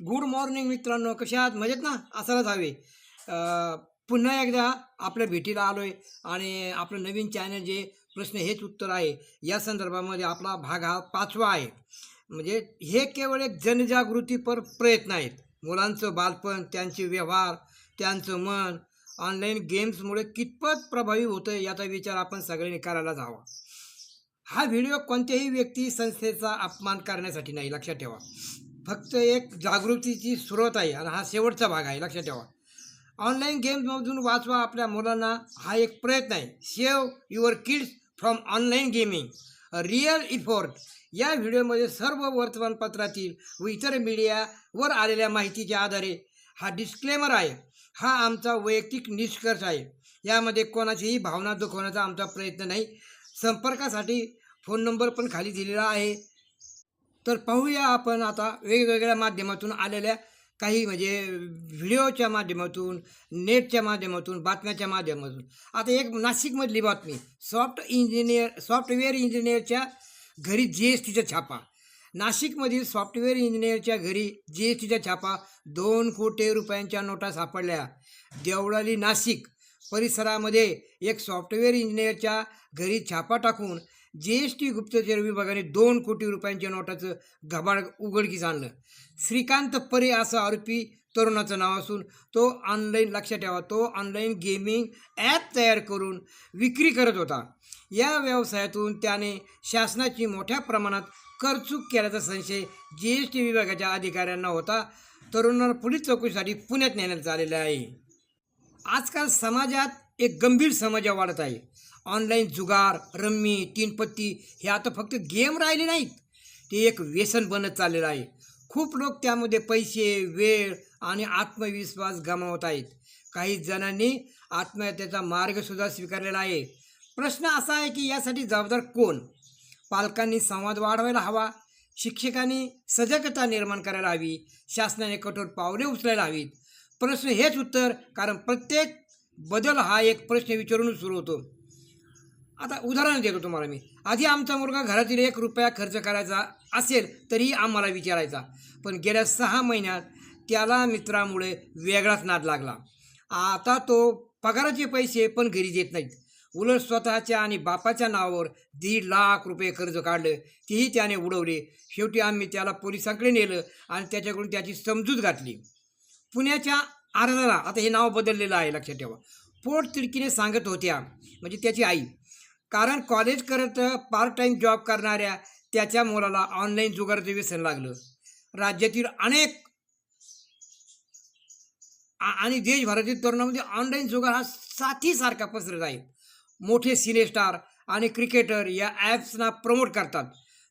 Good morning मित्रांनो कशा आहात? मजेत ना? असायलाच हवे. पुन्हा एकदा आपल्या भेटीला आलो आहे आणि आपलं नवीन चॅनल जे प्रश्न हेच उत्तर आहे या संदर्भामध्ये आपला भाग हा पाचवा आहे. म्हणजे हे केवळ एक जनजागृतीपर प्रयत्न आहेत. मुलांचं बालपण त्यांचे व्यवहार त्यांचं मन ऑनलाईन गेम्समुळे कितपत प्रभावी होतं याचा विचार आपण सगळ्यांनी करायलाच हवा. हा व्हिडिओ कोणत्याही व्यक्ती संस्थेचा अपमान करण्यासाठी नाही लक्षात ठेवा. फक्त एक जागृतीची सुरुवात आहे आणि हा शेवटचा भाग आहे लक्षात ठेवा. ऑनलाईन गेम्समधून वाचवा आपल्या मुलांना हा एक प्रयत्न आहे. Save your kids from online gaming real effort या व्हिडिओमध्ये सर्व वर्तमानपत्रातील व इतर मीडियावर आलेल्या माहितीच्या आधारे हा डिस्क्लेमर आहे. हा आमचा वैयक्तिक निष्कर्ष आहे. यामध्ये कोणाचीही भावना दुखवण्याचा आमचा प्रयत्न नाही. संपर्कासाठी फोन नंबर पण खाली दिलेला आहे. तर पाहूया आपण आता वेगवेगळ्या माध्यमातून आलेल्या काही म्हणजे व्हिडिओच्या माध्यमातून नेटच्या माध्यमातून बातम्याच्या माध्यमातून. आता एक नाशिकमधली बातमी सॉफ्ट इंजिनियर सॉफ्टवेअर इंजिनियरच्या घरी जी एस टीचा छापा. नाशिकमधील सॉफ्टवेअर इंजिनियरच्या घरी जी एस टीचा छापा. दोन कोटी रुपयांच्या नोटा सापडल्या. देवळाली नाशिक परिसरामध्ये एक सॉफ्टवेअर इंजिनियरच्या घरी छापा टाकून जी एस टी गुप्तचर विभागाने दोन कोटी रुपयांच्या नोटाचं घबाड उघडकीस आणलं. श्रीकांत परे असं आरोपी तरुणाचं नाव असून तो ऑनलाईन लक्षात ठेवा तो ऑनलाईन गेमिंग ॲप तयार करून विक्री करत होता. या व्यवसायातून त्याने शासनाची मोठ्या प्रमाणात करचूक केल्याचा संशय जी एस टी विभागाच्या अधिकाऱ्यांना होता. तरुणांना पोलीस चौकशीसाठी पुण्यात नेण्यात आलेलं आहे. आजकाल समाजात एक गंभीर समस्या वाढत आहे. ऑनलाईन जुगार रम्मी तीनपत्ती हे आता फक्त गेम राहिले नाहीत. ते एक व्यसन बनत चाललेलं आहे. खूप लोक त्यामध्ये पैसे वेळ आणि आत्मविश्वास गमावत आहेत. काही जणांनी आत्महत्येचा मार्गसुद्धा स्वीकारलेला आहे. प्रश्न असा आहे की यासाठी जबाबदार कोण? पालकांनी संवाद वाढवायला हवा. शिक्षकांनी सजगता निर्माण करायला हवी. शासनाने कठोर पावले उचलायला हवीत. प्रश्न हेच उत्तर कारण प्रत्येक बदल हा एक प्रश्न विचारूनच सुरू होतो. आता उदाहरण देतो तुम्हाला मी. आधी आमचा मुलगा घरातील एक रुपया खर्च करायचा असेल तरी आम्हाला विचारायचा. पण गेल्या सहा महिन्यात त्याला मित्रामुळे वेगळाच नाद लागला. आता तो पगाराचे पैसे पण घरी देत नाहीत. उलट स्वतःच्या आणि बापाच्या नावावर दीड लाख रुपये कर्ज काढलं. तेही त्याने उडवले. शेवटी आम्ही त्याला पोलिसांकडे नेलं आणि त्याच्याकडून त्याची समजूत घातली पुण्याच्या अर्धाला आता हे नाव बदललेलं आहे लक्षात ठेवा. पोट तिडकीने सांगत होत्या म्हणजे त्याची आई कारण कॉलेज करत पार्ट टाईम जॉब करणाऱ्या त्याच्या मुलाला ऑनलाईन जुगाराचं व्यसन लागलं. राज्यातील अनेक आणि देशभरातील तरुणामध्ये ऑनलाईन जुगार हा साथीसारखा पसरत आहे. मोठे सिनेस्टार आणि क्रिकेटर या ॲप्सना प्रमोट करतात.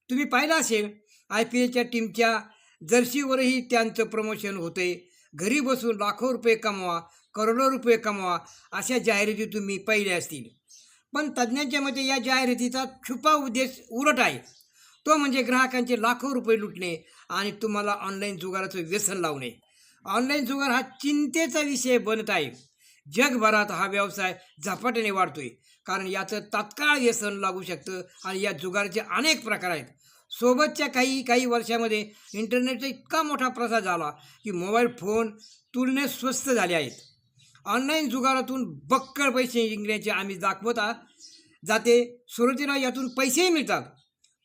तुम्ही पाहिलं असेल आय पी एलच्या टीमच्या जर्सीवरही त्यांचं प्रमोशन होते. घरी बसून लाखो रुपये कमवा करोडो रुपये कमवा अशा जाहिराती तुम्ही पाहिल्या असतील. पण तज्ज्ञांच्या मते या जाहिरातीचा छुपा उद्देश उलट आहे. तो म्हणजे ग्राहकांचे लाखो रुपये लुटणे आणि तुम्हाला ऑनलाईन जुगाराचं व्यसन लावणे. ऑनलाईन जुगार हा चिंतेचा विषय बनत आहे. जगभरात हा व्यवसाय झपाट्याने वाढतोय. कारण याचं तात्काळ व्यसन लागू शकतं आणि या जुगाराचे अनेक प्रकार आहेत. सोबतच्या काही काही वर्षामध्ये इंटरनेटचा इतका मोठा प्रसार झाला की मोबाईल फोन तुलनेत स्वस्त झाले आहेत. ऑनलाईन जुगारातून बक्कळ पैसे जिंकण्याचे आम्ही दाखवता. जाते सुरुवातीला यातून पैसेही मिळतात.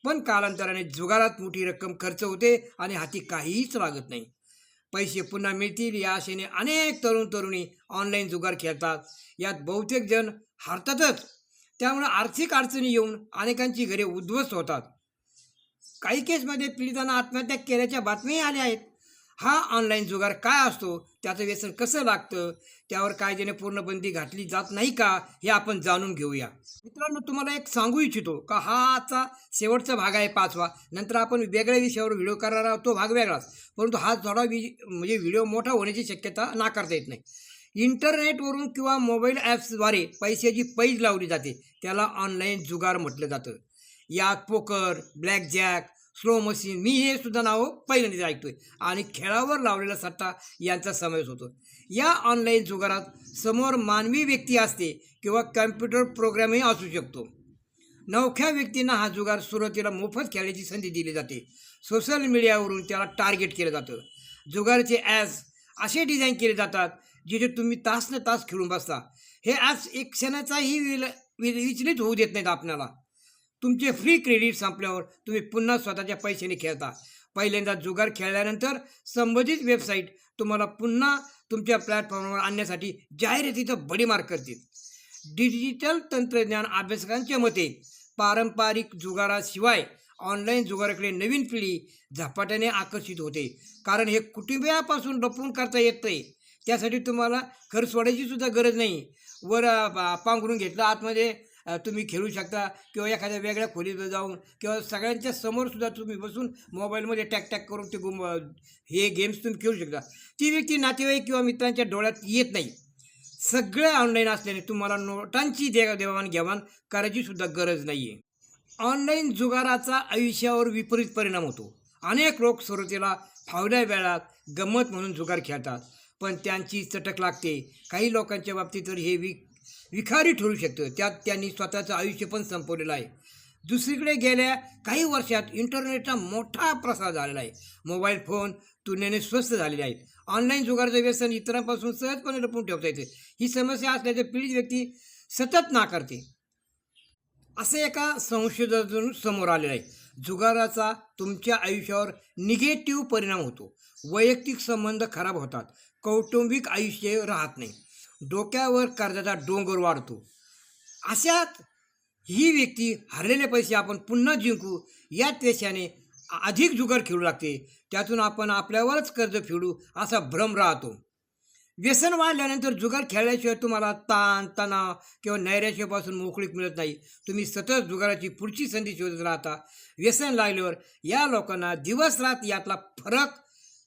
पण कालांतराने जुगारात मोठी रक्कम खर्च होते आणि हाती काहीच लागत नाही. पैसे पुन्हा मिळतील या आशेने अनेक तरुण तरुणी ऑनलाईन जुगार खेळतात. यात बहुतेक जण हारतातच. त्यामुळे आर्थिक अडचणी येऊन अनेकांची घरे उद्ध्वस्त होतात. काही केसमध्ये पीडितांना आत्महत्या केल्याच्या बातम्याही आल्या आहेत. हा ऑनलाईन जुगार काय असतो? त्याचं व्यसन कसं लागतं? त्यावर कायद्याने पूर्ण बंदी घातली जात नाही का? हे आपण जाणून घेऊया. मित्रांनो तुम्हाला एक सांगू इच्छितो का? हा आजचा शेवटचा भाग आहे पाचवा. नंतर आपण वेगळ्या विषयावर व्हिडिओ करणार आहोत तो भाग वेगळाच. परंतु हा थोडा वि म्हणजे व्हिडिओ मोठा होण्याची शक्यता नाकारता येत नाही. इंटरनेटवरून किंवा मोबाईल ॲप्सद्वारे पैशाची पैज लावली जाते. त्याला ऑनलाईन जुगार म्हटलं जातं. यात poker blackjack slot machine मी हे सुद्धा नाव पहिल्यांदा ऐकतोय. आणि खेळावर लावलेला सट्टा यांचा समावेश होतो. या ऑनलाईन जुगारात समोर मानवी व्यक्ती असते किंवा कम्प्युटर प्रोग्रामही असू शकतो. नवख्या व्यक्तींना हा जुगार सुरुवातीला मोफत खेळण्याची संधी दिली जाते. सोशल मीडियावरून त्याला टार्गेट केलं जातं. जुगारचे ॲज असे डिझाईन केले जातात जिथे तुम्ही तास न तास खेळून बसता. हे ॲप्स एक क्षणाचाही विल- विचलित होऊ देत नाहीत आपल्याला. तुमचे फ्री क्रेडिट संपल्यावर तुम्ही पुन्हा स्वतःच्या पैशाने खेळता. पहिल्यांदा जुगार खेळल्यानंतर संबंधित वेबसाईट तुम्हाला पुन्हा तुमच्या प्लॅटफॉर्मवर आणण्यासाठी जाहिरातीचं बडीमार करतील. डिजिटल तंत्रज्ञान अभ्यासकांच्या मते पारंपरिक जुगाराशिवाय ऑनलाईन जुगाराकडे नवीन पिढी झपाट्याने आकर्षित होते. कारण हे कुटुंबियापासून लपवून करता येतंय त्यासाठी तुम्हाला घर सोडायची सुद्धा गरज नाही. वर पांघरून घेतलं आतमध्ये तुम्ही खेळू शकता किंवा एखाद्या वेगळ्या खोलीत जाऊन किंवा सगळ्यांच्या समोरसुद्धा तुम्ही बसून मोबाईलमध्ये टॅक टॅक करून ते गुम हे गेम्स तुम्ही खेळू शकता. ती व्यक्ती नातेवाईक किंवा मित्रांच्या डोळ्यात येत नाही. सगळं ऑनलाईन असल्याने तुम्हाला नोटांची देवा देवाण घेवाण करायची सुद्धा गरज नाही आहे ऑनलाईन जुगाराचा आयुष्यावर विपरीत परिणाम होतो. अनेक लोक सुरुवातीला फावल्या वेळात गंमत म्हणून जुगार खेळतात. पण त्यांची चटक लागते. काही लोकांच्या बाबतीत तर हे वि विखारी ठरू शकतं. त्यात त्यांनी स्वतःचं आयुष्य पण संपवलेलं आहे. दुसरीकडे गेल्या काही वर्षात इंटरनेटचा मोठा प्रसार झालेला आहे. मोबाईल फोन तुलनेने स्वस्त झालेले आहेत. ऑनलाईन जुगारचं व्यसन इतरांपासून सहजपणे लपून ठेवता येते. ही समस्या असल्याचे पीडित व्यक्ती सतत नाकारते. असे एका संशोधनातून समोर आलेलं आहे. जुगाराचा तुमच्या आयुष्यावर निगेटिव्ह परिणाम होतो. वैयक्तिक संबंध खराब होतात. कौटुंबिक आयुष्य राहत नाही. डोक्यावर कर्जाचा डोंगर वाढतो. अशात ही व्यक्ती हरलेले पैसे आपण पुन्हा जिंकू या देशाने अधिक जुगार खेळू लागते. त्यातून आपण आपल्यावरच कर्ज फेडू असा भ्रम राहतो. व्यसन वाढल्यानंतर जुगार खेळल्याशिवाय तुम्हाला ताण तणाव किंवा नैराश्यापासून मोकळीक मिळत नाही. तुम्ही सतत जुगाराची पुढची संधी शोधत राहता. व्यसन लागल्यावर या लोकांना दिवस रात यातला फरक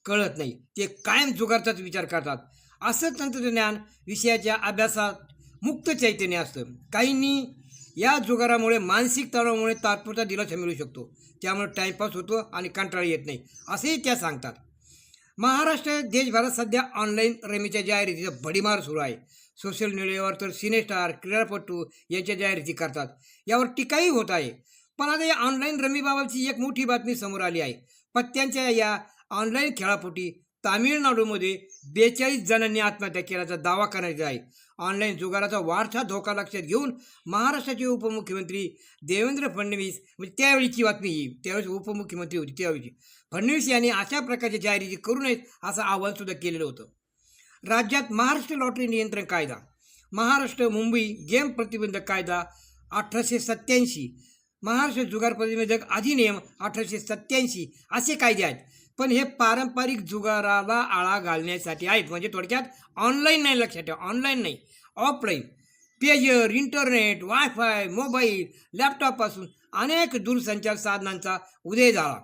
कळत नाही. ते कायम जुगारचाच विचार करतात. असं तंत्रज्ञान विषयाच्या अभ्यासात मुक्त चैतन्य असतं. काहींनी या जुगारामुळे मानसिक तणावामुळे तात्पुरता दिलासा मिळू शकतो. त्यामुळे टाईमपास होतो आणि कंटाळा येत नाही असेही त्या सांगतात. महाराष्ट्र देशभरात सध्या ऑनलाईन रमीच्या जाहिरातीचा भडीमार सुरू आहे. सोशल मीडियावर तर सिनेस्टार क्रीडापटू यांच्या जाहिराती करतात. यावर टीकाही होत आहे. पण आता या ऑनलाईन रमीबाबतची एक मोठी बातमी समोर आली आहे. पत्त्यांच्या या ऑनलाईन खेळापोटी तामिळनाडूमध्ये बेचाळीस जणांनी आत्महत्या केल्याचा दावा करायचा आहे. ऑनलाईन जुगाराचा वाढता धोका लक्षात घेऊन महाराष्ट्राचे उपमुख्यमंत्री देवेंद्र फडणवीस म्हणजे त्यावेळीची बातमी ही त्यावेळेस उपमुख्यमंत्री होती त्यावेळीची. फडणवीस यांनी अशा प्रकारच्या जाहिराती करू नयेत असं आवाहनसुद्धा केलेलं होतं. राज्यात महाराष्ट्र लॉटरी नियंत्रण कायदा महाराष्ट्र मुंबई गेम प्रतिबंधक कायदा अठराशे सत्याऐंशी महाराष्ट्र जुगार प्रतिबंधक अधिनियम अठराशे सत्याऐंशी असे कायदे आहेत. पण हे पारंपरिक जुगाराला आळा घालण्यासाठी आहेत. म्हणजे थोडक्यात ऑनलाईन नाही लक्षात ठेवा. ऑनलाईन नाही. Offline pager internet wifi mobile लॅपटॉपपासून अनेक दूरसंचार साधनांचा उदय झाला.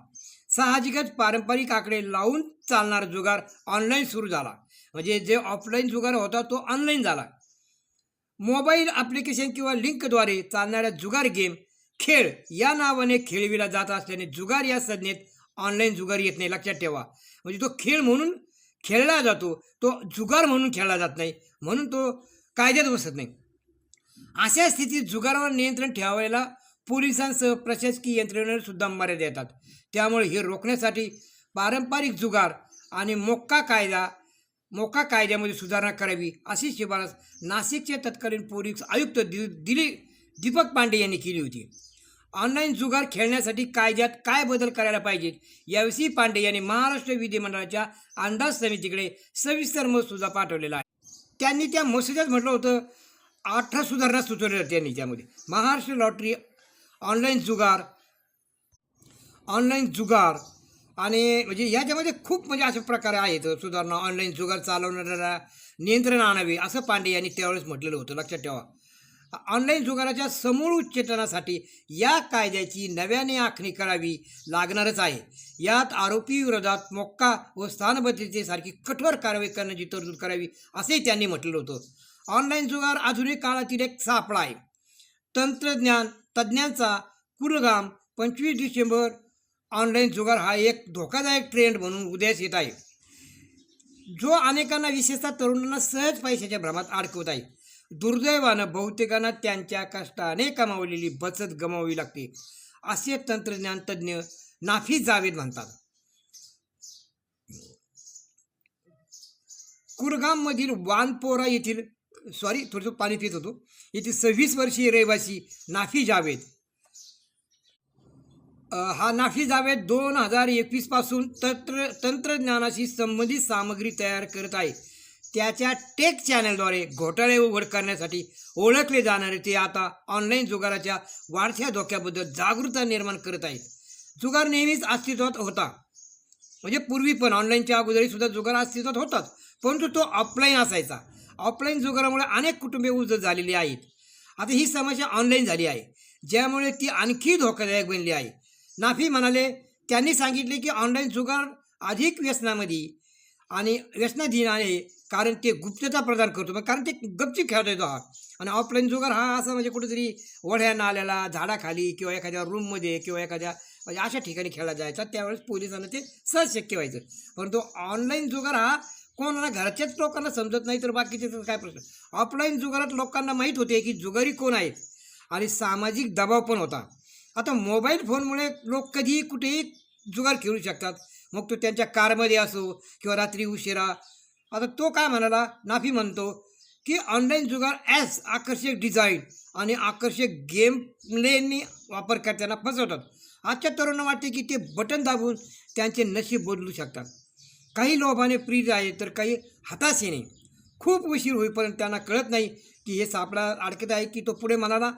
साहजिकच पारंपरिक आकडे लावून चालणारा जुगार ऑनलाईन सुरू झाला. म्हणजे जे ऑफलाईन जुगार होता तो ऑनलाईन झाला. मोबाईल ॲप्लिकेशन किंवा लिंकद्वारे चालणाऱ्या जुगार गेम खेळ या नावाने खेळविला जात असल्याने जुगार या संज्ञेत ऑनलाईन जुगार येत नाही लक्षात ठेवा. म्हणजे तो खेळ म्हणून खेळला जातो तो जुगार म्हणून खेळला जात नाही म्हणून तो कायद्यात बसत नाही. अशा स्थितीत जुगारावर नियंत्रण ठेवायला पोलिसांसह प्रशासकीय यंत्रणेवर सुद्धा मर्यादा येतात त्यामुळे हे रोखण्यासाठी पारंपरिक जुगार आणि मोक्का कायदा मोका कायद्यामध्ये सुधारणा करावी अशी शिफारस नाशिकचे तत्कालीन पोलीस आयुक्त दि दिली दीपक पांडे यांनी केली होती. ऑनलाईन जुगार खेळण्यासाठी कायद्यात काय बदल करायला पाहिजेत? याविषयी पांडे यांनी महाराष्ट्र विधिमंडळाच्या अंदाज समितीकडे सविस्तर मसुदा पाठवलेला आहे. त्यांनी त्या मसुद्यात म्हटलं होतं अठरा सुधारणा सुचवलेल्या त्यांनी त्यामध्ये. महाराष्ट्र लॉटरी ऑनलाईन जुगार ऑनलाईन जुगार आणि म्हणजे याच्यामध्ये खूप म्हणजे अशा प्रकारे आहेत सुधारणा ऑनलाईन जुगार चालवणाऱ्याला नियंत्रण आणावे असं पांडे यांनी त्यावेळेस म्हटलेलं होतं. लक्षात ठेवा. ऑनलाईन जुगाराच्या समूळ उच्चेतनासाठी या कायद्याची नव्याने आखणी करावी लागणारच आहे. यात आरोपी विरोधात मोक्का व स्थानबद्धतेसारखी कठोर कारवाई करण्याची तरतूद करावी असेही त्यांनी म्हटलं होतं. ऑनलाईन जुगार आधुनिक काळातील एक सापळा आहे. तंत्रज्ञान तज्ज्ञांचा कुलगाम पंचवीस डिसेंबर ऑनलाईन जुगार हा एक धोकादायक ट्रेंड म्हणून उदयास येत आहे. जो अनेकांना विशेषतः तरुणांना सहज पैशाच्या भ्रमात अडकवत आहे. दुर्दैवानं बहुतेकांना त्यांच्या कष्टाने कमावलेली बचत गमावी लागते. असे तंत्रज्ञान तज्ज्ञ नाफी जावेद म्हणतात. कुरगाममधील वानपोरा येथील सॉरी थोडंसं पाणी पित होतो. येथील सव्वीस वर्षीय रहिवासी नाफी जावेद. हा नाफी जावेद दोन हजार एकवीसपासून तंत्र तंत्रज्ञानाशी संबंधित सामग्री तयार करत आहे. त्याच्या टेक चॅनलद्वारे घोटाळे उघड करण्यासाठी ओळखले जाणारे ते आता ऑनलाईन जुगाराच्या वाढत्या धोक्याबद्दल जागरूकता निर्माण करत आहेत. जुगार नेहमीच अस्तित्वात होता. म्हणजे पूर्वी पण ऑनलाईनच्या अगोदरी सुद्धा जुगार अस्तित्वात होताच. परंतु तो ऑफलाईन असायचा. ऑफलाईन जुगारामुळे अनेक कुटुंबे उजळ झालेली आहेत. आता ही समस्या ऑनलाईन झाली आहे. ज्यामुळे ती आणखी धोकादायक बनली आहे. नाफी म्हणाले त्यांनी सांगितले की ऑनलाईन जुगार अधिक व्यसनामध्ये आणि व्यसनाधीन आहे. कारण ते गुप्तता प्रदान करतो. कारण ते गपची खेळता येतो हा. आणि ऑफलाईन जुगार हा असा म्हणजे कुठेतरी वढ्या नाल्याला झाडाखाली किंवा एखाद्या रूममध्ये किंवा एखाद्या म्हणजे अशा ठिकाणी खेळला जायचा. त्यावेळेस पोलिसांना ते सहज शक्य व्हायचं. परंतु ऑनलाईन जुगार हा कोणाला घरच्याच लोकांना समजत नाही तर बाकीचे तर काय प्रश्न? ऑफलाईन जुगारात लोकांना माहीत होते की जुगारी कोण आहेत? आणि सामाजिक दबाव पण होता. आता मोबाईल फोनमुळे लोक कधीही कुठेही जुगार खेळू शकतात. मग तो त्यांच्या कारमध्ये असो किंवा रात्री उशिरा आता तो काय म्हणाला? नाफी म्हणतो की ऑनलाईन जुगार ॲज आकर्षक डिझाईन आणि आकर्षक गेम प्लेनी वापरकर्त्यांना फसवतात. आजच्या तरुणांना वाटते की ते बटन दाबून त्यांचे नशीब बदलू शकतात. काही लोभाने प्रिय आहे तर काही हताशेने. खूप उशीर होईपर्यंत त्यांना कळत नाही की हे सापडा अडकत आहे की तो पुढे म्हणाला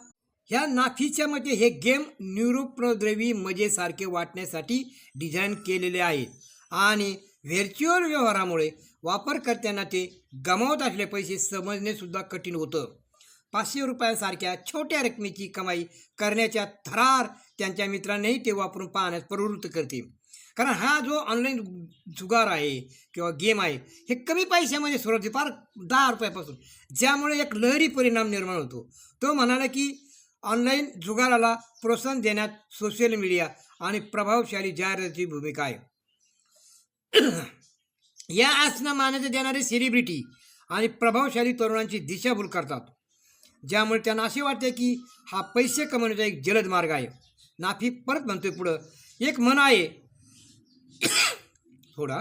ह्या नाफीच्या मते हे गेम न्यूरोप्रद्रवी मजेसारखे वाटण्यासाठी डिझाईन केलेले आहे आणि व्हर्च्युअल व्यवहारामुळे वापरकर्त्यांना ते गमावत असले पैसे समजणेसुद्धा कठीण होतं. पाचशे रुपयांसारख्या छोट्या रकमेची कमाई करण्याच्या थरार त्यांच्या मित्रांनाही ते वापरून पाहण्यास प्रवृत्त करते. कारण हा जो ऑनलाईन जुगार आहे किंवा गेम आहे हे कमी पैशामध्ये सुरू होते फार दहा रुपयापासून ज्यामुळे एक लहरी परिणाम निर्माण होतो. तो म्हणाला की ऑनलाईन जुगाराला प्रोत्साहन देण्यात सोशल मीडिया आणि प्रभावशाली जाहिरातीची भूमिका आहे. या आसनं मान्यता देणारे सेलिब्रिटी आणि प्रभावशाली तरुणांची दिशाभूल करतात. ज्यामुळे त्यांना असे वाटते की हा पैसे कमवण्याचा एक जलद मार्ग आहे. नाफी परत म्हणतोय पुढं. एक मन आहे. थोडा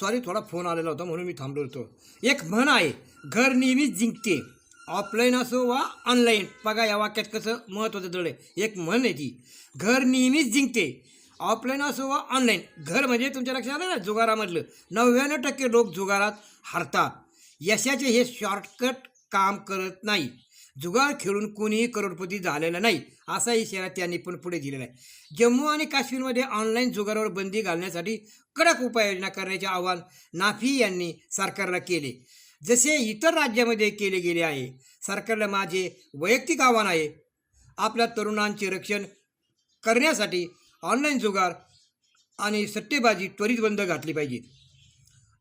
सॉरी थोडा फोन आलेला होता म्हणून मी थांबलो होतो. एक म्हण आहे. घर नेहमीच जिंकते. ऑफलाईन असो वा ऑनलाईन बघा या वाक्यात कसं महत्त्वाचं दळ आहे. एक म्हण आहे ती. घर नेहमीच जिंकते. ऑफलाईन असो वा ऑनलाईन घर म्हणजे तुमच्या लक्षात आलं ना जुगारामधलं. नव्याण्णव टक्के लोक जुगारात हरतात. यशाचे हे शॉर्टकट काम करत नाही. जुगार खेळून कोणीही करोडपती झालेला नाही असा इशारा त्यांनी पण पुढे दिलेला आहे. जम्मू आणि काश्मीरमध्ये ऑनलाईन जुगारावर बंदी घालण्यासाठी कडक उपाययोजना करण्याचे आवाहन नाफी यांनी सरकारला केले. जसे इतर राज्यामध्ये केले गेले आहे सरकारला माझे वैयक्तिक आव्हान आहे आपल्या तरुणांचे रक्षण करण्यासाठी ऑनलाईन जुगार आणि सट्टेबाजी त्वरित बंद घातली पाहिजे.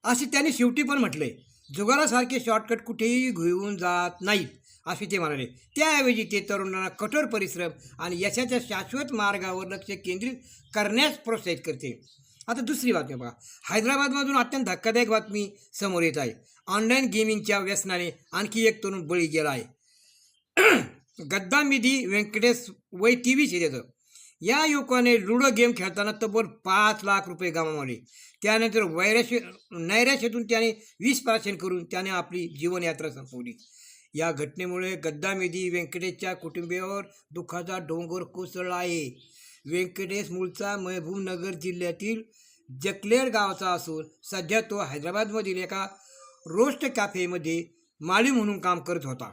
असे त्यांनी शेवटी पण म्हटले जुगारासारखे शॉर्टकट कुठेही घेऊन जात नाहीत असे ते म्हणाले. त्याऐवजी ते तरुणांना कठोर परिश्रम आणि यशाच्या शाश्वत मार्गावर लक्ष केंद्रित करण्यास प्रोत्साहित करते. आता दुसरी बातमी बघा. हैदराबादमधून अत्यंत धक्कादायक बातमी समोर येत आहे. ऑनलाईन गेमिंगच्या व्यसनाने आणखी एक तरुण बळी गेला आहे. गद्दामिधी व्यंकटेश वय तेवीस येतं या युवकाने लुडो गेम खेळताना तब्बल पाच लाख रुपये गमावले. त्यानंतर वैराश्य नैराश्यातून त्याने वीस प्राशन करून त्याने आपली जीवनयात्रा संपवली. या घटनेमुळे गद्दामेदी व्यंकटेशच्या कुटुंबियावर दुःखाचा डोंगर कोसळला आहे. व्यंकटेश मूळचा महबूबनगर जिल्ह्यातील जकलेर गावाचा असून सध्या तो हैदराबादमधील एका रोस्ट कॅफेमध्ये माळी म्हणून काम करत होता.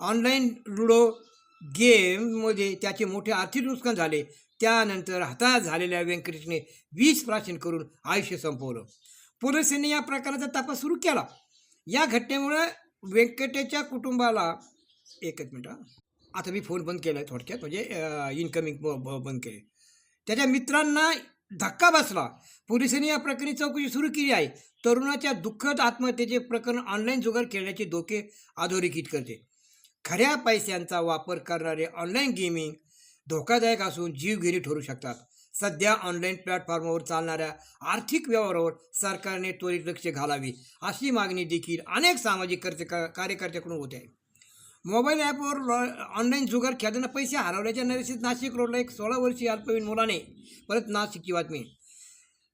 ऑनलाईन लुडो गेममध्ये म्हणजे त्याचे मोठे आर्थिक नुकसान झाले. त्यानंतर हताश झालेल्या व्यंकटेशने वीज प्राशन करून आयुष्य संपवलं. पोलिसांनी या प्रकाराचा तपास सुरू केला. या घटनेमुळे व्यंकटेच्या कुटुंबाला एकच मिनटं आता मी फोन बंद केला आहे थोडक्यात म्हणजे इन्कमिंग बंद केले. त्याच्या मित्रांना धक्का बसला. पोलिसांनी या प्रकरणी चौकशी सुरू केली आहे. तरुणाच्या दुःखद आत्महत्येचे प्रकरण ऑनलाईन जुगार खेळण्याचे धोके अधोरेखित करते. खऱ्या पैशांचा वापर करणारे ऑनलाईन गेमिंग धोकादायक असून जीवघेणी ठरू शकतात. सध्या ऑनलाईन प्लॅटफॉर्मवर चालणाऱ्या आर्थिक व्यवहारावर सरकारने त्वरित लक्ष घालावे अशी मागणी देखील अनेक सामाजिक कर्ज कार्यकर्त्याकडून होते. आहे मोबाईल ॲपवर ऑनलाईन जुगार खेळताना पैसे हरवल्याच्या नरेशीत नाशिक रोडला एक सोळा वर्षीय अल्पवयीन मुलाने परत नाशिकची बातमी.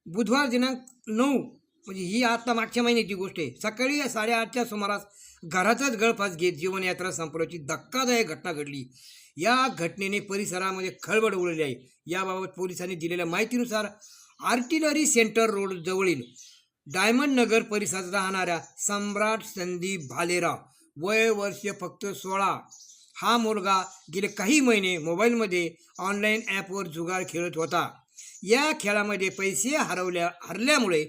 बुधवार दिनांक नऊ म्हणजे ही आत्ता मागच्या महिन्याची गोष्ट आहे. सकाळी साडेआठच्या सुमारास घराचाच गळफास घेत जीवनयात्रा संपल्याची धक्कादायक घटना घडली. या घटनेने परिसरामध्ये खळबळ उडली आहे. याबाबत पोलिसांनी दिलेल्या माहितीनुसार आर्टिलरी सेंटर रोड जवळील डायमंड नगर परिसरात राहणाऱ्या सम्राट संदीप भालेराव वय वर्ष फक्त सोळा. हा मुलगा गेले काही महिने मोबाईलमध्ये ऑनलाईन ॲपवर जुगार खेळत होता. या खेळामध्ये पैसे हरवल्या हरल्यामुळे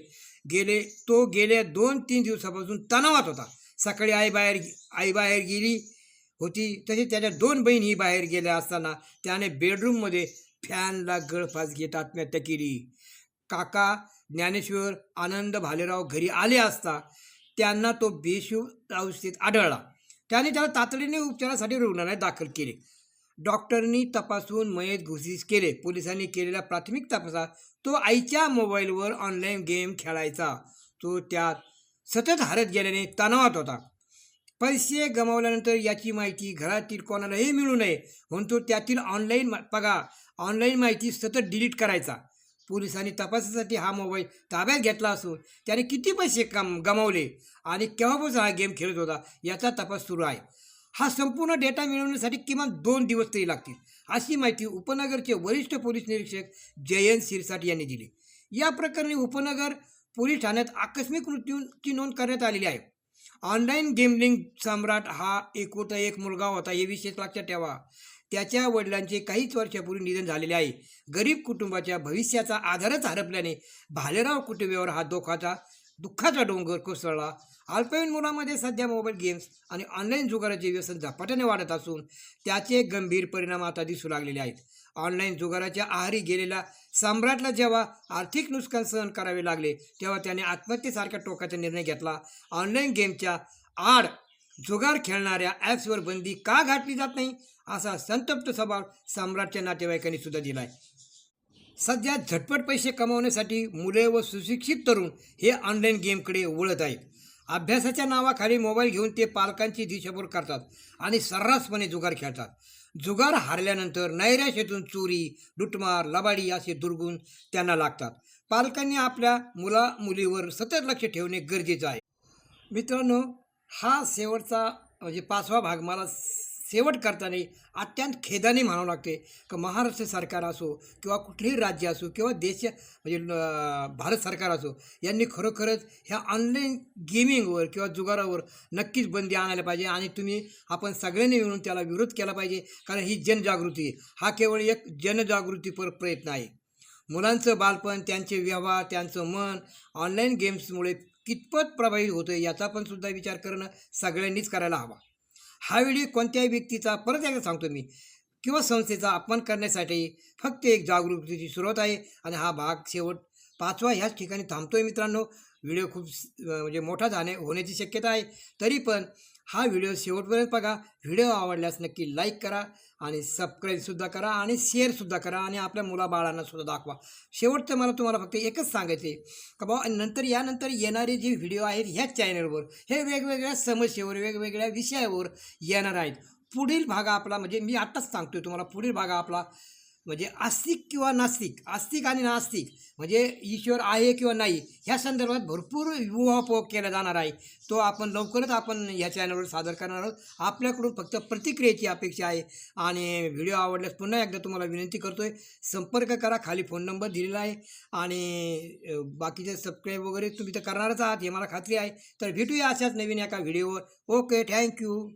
गेले तो गेल्या दोन तीन दिवसापासून तणावात होता. सकाळी आई बाहेर आई बाहेर गेली होती. तशी त्याच्या दोन बहिणी बाहेर गेल्या असताना त्याने बेडरूममध्ये फॅनला गळफास घेत आत्महत्या केली. काका ज्ञानेश्वर आनंद भालेराव घरी आले असता त्यांना तो बेशुद्ध अवस्थेत आढळला. त्याने त्याला तातडीने उपचारासाठी रुग्णालयात दाखल केले. डॉक्टरनी तपासून मयत घोषित केले. पोलिसांनी केलेल्या प्राथमिक तपासात तो आईच्या मोबाईलवर ऑनलाईन गेम खेळायचा. तो त्यात सतत हरत गेल्याने तणावात होता. पैसे गमावल्यानंतर याची माहिती घरातील कोणालाही मिळू नये म्हणून तो त्यातील ऑनलाईन बघा ऑनलाईन माहिती सतत डिलीट करायचा. पोलिसांनी तपासासाठी हा मोबाईल ताब्यात घेतला असून त्याने किती पैसे कम गमावले आणि केव्हापासून हा गेम खेळत होता याचा तपास सुरू आहे. हा संपूर्ण डेटा मिळवण्यासाठी किमान दोन दिवस तरी लागतील अशी माहिती उपनगरचे वरिष्ठ पोलीस निरीक्षक जयंत सिरसाट यांनी दिली. या प्रकरणी उपनगर पोलीस ठाण्यात आकस्मिक मृत्यूची नोंद करण्यात आलेली आहे. ऑनलाईन गेमलिंग सम्राट हा एकवटा एक मुलगा होता हे विशेष लक्षात ठेवा. त्याच्या वडिलांचे काहीच वर्षापूर्वी निधन झालेले आहे. गरीब कुटुंबाच्या भविष्याचा आधारच हरपल्याने भालेराव कुटुंबावर हा धोकाचा दुःखाचा डोंगर कोसळला. अल्पवयीन मुलामध्ये सध्या मोबाईल गेम्स आणि ऑनलाईन जुगाराचे व्यसन झपाट्याने वाढत असून त्याचे गंभीर परिणाम आता दिसू लागलेले आहेत. ऑनलाईन जुगाराच्या आहारी गेलेल्या सम्राटला जेव्हा आर्थिक नुकसान सहन करावे लागले तेव्हा त्याने आत्महत्येसारख्या टोकाचा निर्णय घेतला. ऑनलाईन गेमच्या आड जुगार खेळणाऱ्या ॲप्सवर बंदी का घातली जात नाही असा संतप्त स्वभाव सम्राटच्या नातेवाईकांनी सुद्धा दिलाय. सध्या झटपट पैसे कमावण्यासाठी मुले व सुशिक्षित तरुण हे ऑनलाईन गेमकडे वळत आहेत. अभ्यासाच्या नावाखाली मोबाईल घेऊन ते पालकांची दिशाभूल करतात आणि सर्रासपणे जुगार खेळतात. जुगार हारल्यानंतर नैराश्यातून चोरी लुटमार लबाडी असे दुर्गुण त्यांना लागतात. पालकांनी आपल्या मुला मुलीवर सतत लक्ष ठेवणे गरजेचं आहे. मित्रांनो हा शेवटचा म्हणजे पाचवा भाग मला शेवट करताना अत्यंत खेदाने म्हणावं लागते. का महाराष्ट्र सरकार असो किंवा कुठलेही राज्य असो किंवा देश म्हणजे भारत सरकार असो यांनी खरोखरच ह्या ऑनलाईन गेमिंगवर किंवा जुगारावर नक्कीच बंदी आणायला पाहिजे आणि तुम्ही आपण सगळ्यांनी मिळून त्याला विरोध केला पाहिजे. कारण ही जनजागृती हा केवळ एक जनजागृतीपर प्रयत्न आहे. मुलांचं बालपण त्यांचे व्यवहार त्यांचं मन ऑनलाईन गेम्समुळे कितपत प्रभावित होतं याचा पण सुद्धा विचार करणं सगळ्यांनीच करायला हवा. हा व्हिडिओ कोणत्याही व्यक्तीचा परत एकदा सांगतो मी किंवा संस्थेचा अपमान करण्यासाठी फक्त एक जागरूकतेची सुरुवात आहे आणि हा भाग शेवट पाचवा ह्याच ठिकाणी थांबतोय मित्रांनो. व्हिडिओ खूप म्हणजे मोठा जाणे होण्याची शक्यता आहे. तरी पण हा व्हिडिओ शेवटपर्यंत बघा. व्हिडिओ आवडल्यास नक्की लाईक करा आणि सबस्क्राईबसुद्धा करा आणि शेअरसुद्धा करा आणि आपल्या मुलाबाळांना सुद्धा दाखवा. शेवटचं मला तुम्हाला फक्त एकच सांगायचं आहे का बाबा नंतर यानंतर येणारे जे व्हिडिओ आहेत ह्या चॅनलवर हे वेगवेगळ्या समस्येवर वेगवेगळ्या विषयावर येणार आहेत. पुढील भाग आपला म्हणजे मी आत्ताच सांगतोय तुम्हाला पुढील भाग आपला म्हणजे आस्तिक किंवा नास्तिक आस्तिक आणि नास्तिक म्हणजे ईश्वर आहे किंवा नाही ह्या संदर्भात भरपूर युवापोग केला जाणार आहे. तो आपण लवकरच आपण या चॅनलवर सादर करणार आहोत. आपल्याकडून फक्त प्रतिक्रियेची अपेक्षा आहे. आणि व्हिडिओ आवडल्यास पुन्हा एकदा तुम्हाला विनंती करतो आहे संपर्क करा. खाली फोन नंबर दिलेला आहे. आणि बाकीचे सबस्क्राईब वगैरे तुम्ही तर करणारच आहात हे मला खात्री आहे. तर भेटूया अशाच नवीन एका व्हिडिओवर ओके थँक्यू